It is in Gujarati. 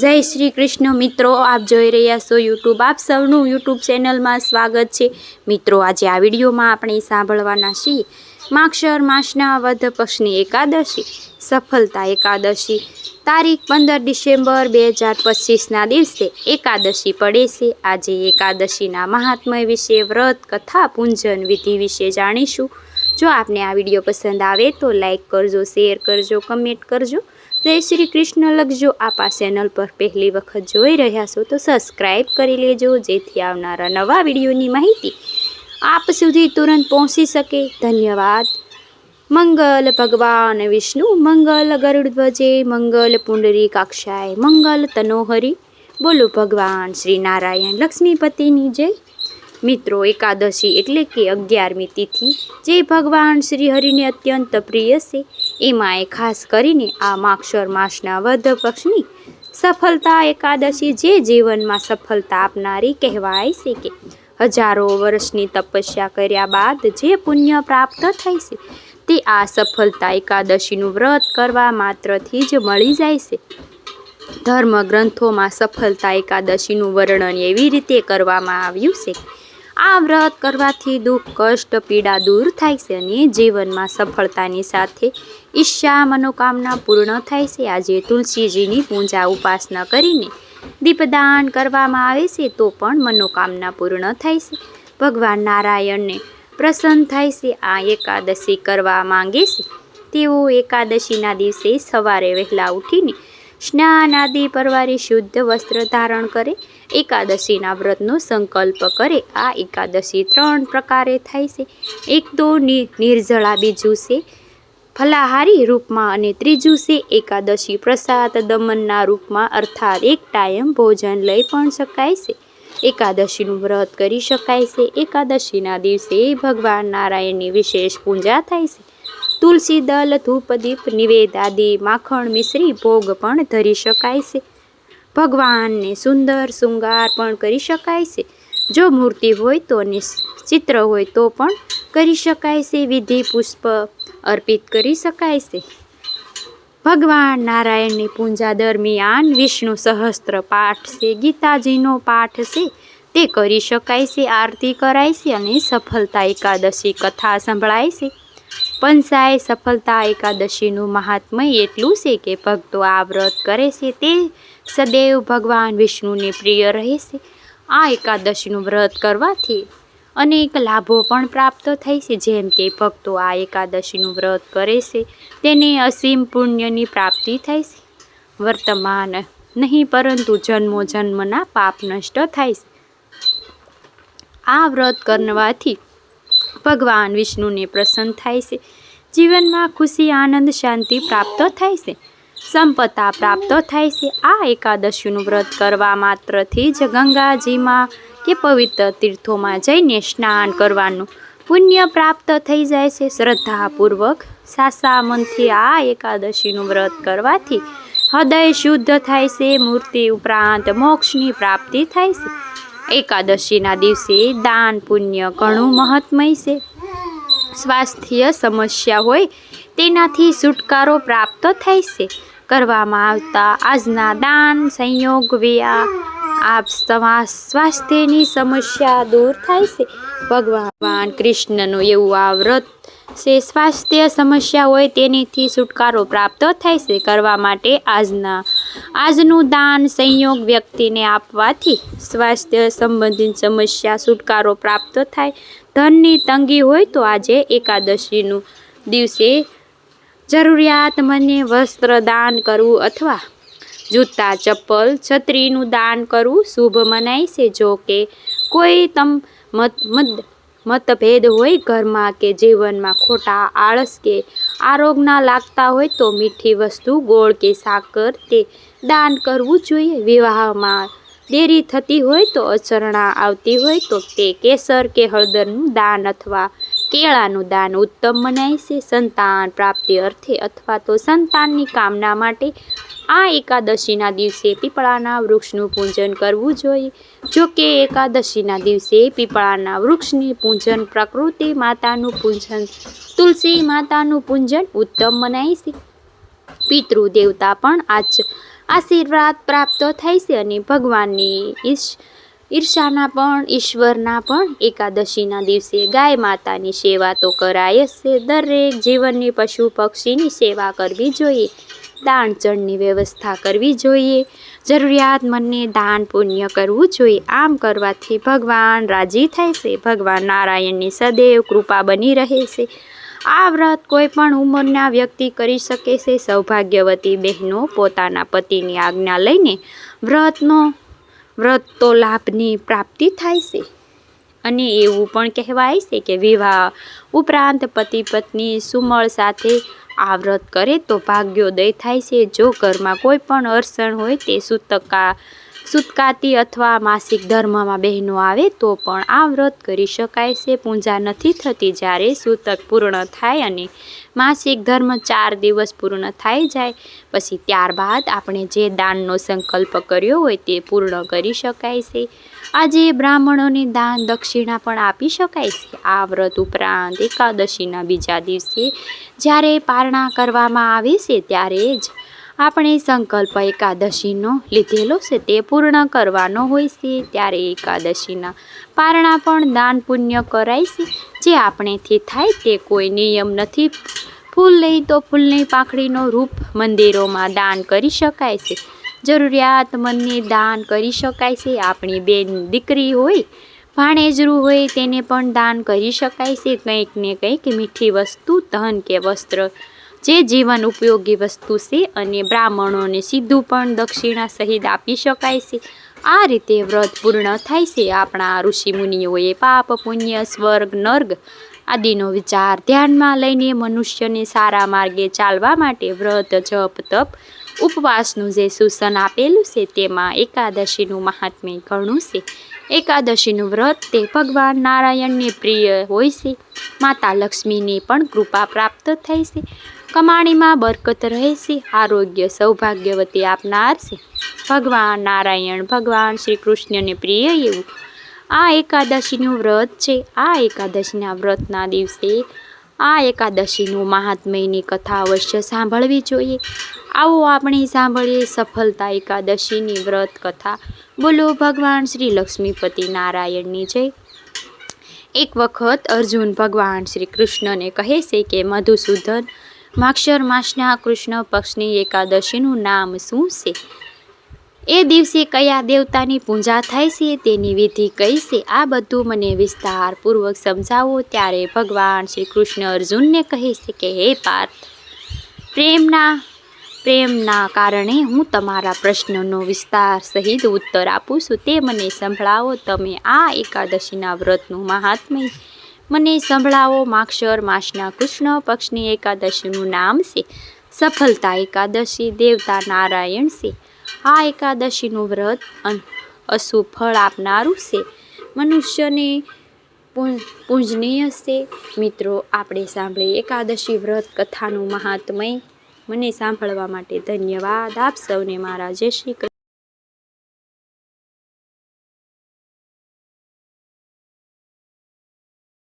જય શ્રી કૃષ્ણ. મિત્રો, આપ જોઈ રહ્યા છો યુટ્યુબ આપ સૌનું યુટ્યુબ ચેનલમાં સ્વાગત છે. મિત્રો, આજે આ વિડીયોમાં આપણે સાંભળવાના છીએ માક્ષર માસના વધ પક્ષની એકાદશી. સફળતા એકાદશી. તારીખ પંદર ડિસેમ્બર બે હજાર પચીસના દિવસે એકાદશી પડે છે. આજે એકાદશીના મહાત્મય વિશે વ્રત, કથા, પૂંજન વિધિ વિશે જાણીશું. જો આપને આ વીડિયો પસંદ આવે તો લાઇક કરજો, શેર કરજો, કમેન્ટ કરજો. જય શ્રી કૃષ્ણ લખજો. આપ આ ચેનલ પર પહેલી વખત જોઈ રહ્યા છો તો સબસ્ક્રાઈબ કરી લેજો, જેથી આવનારા નવા વિડીયોની માહિતી આપ સુધી તુરંત પહોંચી શકે. ધન્યવાદ. મંગલ ભગવાન વિષ્ણુ, મંગલ ગરુડધ્વજે, મંગલ પુંડરી કાક્ષાએ, મંગલ તનોહરી. બોલો ભગવાન શ્રી નારાયણ લક્ષ્મીપતિની જય. મિત્રો, એકાદશી એટલે કે અગિયારમી તિથિ. જે ભગવાન શ્રી હરિને અત્યંત પ્રિય છે. એમાં એ ખાસ કરીને આ માક્ષર માસના વધ પક્ષની સફળતા એકાદશી જે જીવનમાં સફળતા આપનારી કહેવાય છે કે હજારો વર્ષની તપસ્યા કર્યા બાદ જે પુણ્ય પ્રાપ્ત થાય છે, તે આ સફળતા એકાદશીનું વ્રત કરવા માત્રથી જ મળી જાય છે. ધર્મ ગ્રંથોમાં સફળતા એકાદશીનું વર્ણન એવી રીતે કરવામાં આવ્યું છે આ વ્રત કરવાથી દુઃખ, કષ્ટ, પીડા દૂર થાય છે અને જીવનમાં સફળતાની સાથે ઈચ્છા, મનોકામના પૂર્ણ થાય છે. આજે તુલસીજીની પૂજા ઉપાસના કરીને દીપદાન કરવામાં આવે છે તો પણ મનોકામના પૂર્ણ થાય છે. ભગવાન નારાયણને પ્રસન્ન થાય છે. આ એકાદશી કરવા માંગે છે. તેઓ એકાદશીના દિવસે સવારે વહેલા ઉઠીને સ્નાન આદિ પરવારી શુદ્ધ વસ્ત્ર ધારણ કરે. એકાદશીના વ્રતનો સંકલ્પ કરે. આ એકાદશી ત્રણ પ્રકારે થાય છે. એક તો નિર્જળા બીજું છે ફલાહારી રૂપમાં અને ત્રીજું છે એકાદશી પ્રસાદ દમનના રૂપમાં અર્થાત એક ટાઈમ ભોજન લઈ પણ શકાય છે. એકાદશીનું વ્રત કરી શકાય છે. એકાદશીના દિવસે ભગવાન નારાયણની વિશેષ પૂજા થાય છે. તુલસી દલ ધૂપ દીપ નિવેદ આદિ, માખણ, મિશ્રી ભોગ પણ ધરી શકાય છે. ભગવાનને સુંદર શૃંગાર પણ કરી શકાય છે. જો મૂર્તિ હોય તો ચિત્ર હોય તો પણ કરી શકાય છે. વિધિ પુષ્પ અર્પિત કરી શકાય છે. ભગવાન નારાયણની પૂજા દરમિયાન વિષ્ણુ સહસ્ત્ર પાઠ છે. ગીતાજીનો પાઠ છે. તે કરી શકાય છે. આરતી કરાય છે અને સફળતા એકાદશી કથા સંભળાય છે. પંચાય સફળતા એકાદશીનું મહાત્મય એટલું છે કે ભક્તો આ વ્રત કરે છે તે સદૈવ ભગવાન વિષ્ણુને પ્રિય રહે છે. આ એકાદશીનું વ્રત કરવાથી અનેક લાભો પણ પ્રાપ્ત થાય છે. જેમ કે ભક્તો આ એકાદશીનું વ્રત કરે છે તેને અસીમ પુણ્યની પ્રાપ્તિ થાય છે. વર્તમાન નહીં પરંતુ જન્મો જન્મના પાપ નષ્ટ થાય છે. આ વ્રત કરવાથી ભગવાન વિષ્ણુને પ્રસન્ન થાય છે. જીવનમાં ખુશી, આનંદ, શાંતિ પ્રાપ્ત થાય છે. સંપત્તા પ્રાપ્ત થાય છે. આ એકાદશીનું વ્રત કરવા માત્રથી જ ગંગાજીમાં કે પવિત્ર તીર્થોમાં જઈને સ્નાન કરવાનું પુણ્ય પ્રાપ્ત થઈ જાય છે. શ્રદ્ધાપૂર્વક સાસા મનથી આ એકાદશીનું વ્રત કરવાથી હૃદય શુદ્ધ થાય છે. મૂર્તિ ઉપરાંત મોક્ષની પ્રાપ્તિ થાય છે. એકાદશીના દિવસે દાન, પુણ્ય ઘણું મહત્મય છે. સ્વાસ્થ્ય સમસ્યા હોય તેનાથી છુટકારો પ્રાપ્ત થાય છે. કરવામાં આવતા આજના દાન, સંયોગ વ્યા આપ સ્વાસ્થ્યની સમસ્યા દૂર થાય છે. ભગવાન કૃષ્ણનું એવું આ વ્રત છે, સ્વાસ્થ્ય સમસ્યા હોય તેનીથી છુટકારો પ્રાપ્ત થાય છે. કરવા માટે આજના આજનું દાન સંયોગ વ્યક્તિને આપવાથી સ્વાસ્થ્ય સંબંધિત સમસ્યા, છુટકારો પ્રાપ્ત થાય. ધનની તંગી હોય તો આજે એકાદશીનું દિવસે જરૂરિયાતમંદને વસ્ત્ર દાન કરવું અથવા જૂતા, ચપ્પલ, છત્રીનું દાન કરવું શુભ મનાય છે. જો કે કોઈ તમ મત મતભેદ હોય ઘરમાં કે જીવનમાં ખોટા આળસ કે આરોગના લાગતા હોય તો મીઠી વસ્તુ, ગોળ કે સાકર તે દાન કરવું જોઈએ. વિવાહમાં દેરી થતી હોય તો અચરણા આવતી હોય તો તે કેસર કે હળદરનું દાન અથવા કેળાનું દાન ઉત્તમ મનાય છે. સંતાન પ્રાપ્તિ અર્થે અથવા તો સંતાનની કામના માટે આ એકાદશીના દિવસે પીપળાના વૃક્ષનું પૂજન કરવું જોઈએ. જો કે એકાદશીના દિવસે પીપળાના વૃક્ષની પૂજન પ્રકૃતિ માતાનું પૂજન, તુલસી માતાનું પૂજન ઉત્તમ મનાય છે. પિતૃ દેવતા પણ આજ આશીર્વાદ પ્રાપ્ત થાય છે અને ભગવાનની ઈશ ઈર્ષાના પણ, ઈશ્વરના પણ એકાદશીના દિવસે ગાય માતાની સેવા તો કરાય જ છે. દરેક જીવનની પશુ પક્ષીની સેવા કરવી જોઈએ. દાન ચણની વ્યવસ્થા કરવી જોઈએ. જરૂરિયાતમંદને દાન પુણ્ય કરવું જોઈએ. આમ કરવાથી ભગવાન રાજી થાય છે. ભગવાન નારાયણની સદૈવ કૃપા બની રહે છે. આ વ્રત કોઈ પણ ઉંમરના વ્યક્તિ કરી શકે છે. સૌભાગ્યવતી બહેનો પોતાના પતિની આજ્ઞા લઈને વ્રતનો વ્રત તો લાભની પ્રાપ્તિ થાય છે. અને એવું પણ કહેવાય છે કે વિવાહ ઉપરાંત પતિ પત્ની સુમળ સાથે આ વ્રત કરે તો ભાગ્યોદય થાય છે. જો ઘરમાં કોઈ પણ અડચણ હોય તે સૂતકા સૂતકાતી અથવા માસિક ધર્મમાં બહેનો આવે તો પણ આ વ્રત કરી શકાય છે. પૂજા નથી થતી જ્યારે સૂતક પૂર્ણ થાય અને માસિક ધર્મ ચાર દિવસ પૂર્ણ થઈ જાય. પછી ત્યારબાદ આપણે જે દાનનો સંકલ્પ કર્યો હોય તે પૂર્ણ કરી શકાય છે. આજે બ્રાહ્મણોને દાન દક્ષિણા પણ આપી શકાય છે. આ વ્રત ઉપરાંત એકાદશીના બીજા દિવસે જ્યારે પારણા કરવામાં આવે છે ત્યારે જ આપણે સંકલ્પ એકાદશીનો લીધેલો છે તે પૂર્ણ કરવાનો હોય છે, ત્યારે એકાદશીના પારણા પણ દાન પુણ્ય કરાય છે. જે આપણેથી થાય તે કોઈ નિયમ નથી. ફૂલ નહીં તો ફૂલની પાંખડીનો રૂપ મંદિરોમાં દાન કરી શકાય છે. જરૂરિયાતમંદને દાન કરી શકાય છે. આપણી બેન દીકરી હોય, ભાણેજરું હોય, તેને પણ દાન કરી શકાય છે. કંઈક ને કંઈક મીઠી વસ્તુ, ધન કે વસ્ત્ર જે જીવન ઉપયોગી વસ્તુ છે અને બ્રાહ્મણોને સીધું પણ દક્ષિણા સહિત આપી શકાય છે. આ રીતે વ્રત પૂર્ણ થાય છે. આપણા ઋષિમુનિઓએ પાપ, પુણ્ય, સ્વર્ગ, નર્ગ આદિનો વિચાર ધ્યાનમાં લઈને મનુષ્યને સારા માર્ગે ચાલવા માટે વ્રત, જપ, તપ, ઉપવાસનું જે સૂચન આપેલું છે તેમાં એકાદશીનું મહાત્મ્ય ઘણું છે. એકાદશીનું વ્રત તે ભગવાન નારાયણને પ્રિય હોય છે. માતા લક્ષ્મીની પણ કૃપા પ્રાપ્ત થઈ છે. કમાણીમાં બરકત રહેશે, આરોગ્ય સૌભાગ્યવતી આપનાર છે. ભગવાન નારાયણ, ભગવાન શ્રી કૃષ્ણને પ્રિય એવું. આ એકાદશીનું વ્રત છે, આ એકાદશીના વ્રતના દિવસે આ એકાદશીનું મહાત્મયની કથા અવશ્ય સાંભળવી જોઈએ. આવો આપણે સાંભળીએ સફળતા એકાદશીની વ્રત કથા. બોલો ભગવાન શ્રી લક્ષ્મીપતિ નારાયણની જય. એક વખત અર્જુન ભગવાન શ્રી કૃષ્ણને કહે છે કે, મધુસૂદન માક્ષર માસના કૃષ્ણ પક્ષની એકાદશીનું નામ શું છે? એ દિવસે કયા દેવતાની પૂજા થાય છે તેની વિધિ કઈ છે? આ બધું મને વિસ્તારપૂર્વક સમજાવો ત્યારે ભગવાન શ્રી કૃષ્ણ અર્જુનને કહે છે કે, હે પાર્થ, પ્રેમના પ્રેમના કારણે હું તમારા પ્રશ્નનો વિસ્તાર સહિત ઉત્તર આપું છું. તે મને સંભળાવો. તમે આ એકાદશીના વ્રતનું મહાત્મ્ય મને સંભળાવો, માક્ષર, માસના કૃષ્ણ, પક્ષની એકાદશીનું નામ છે. સફળતા એકાદશી, દેવતા નારાયણ છે. આ એકાદશીનું વ્રત અશુભ ફળ આપનારું છે. મનુષ્યને પૂજનીય છે. મિત્રો, આપણે સાંભળીએ એકાદશી વ્રત કથાનું મહાત્મય. મને સાંભળવા માટે ધન્યવાદ. આપ સૌને મારા જય શ્રી કૃષ્ણ.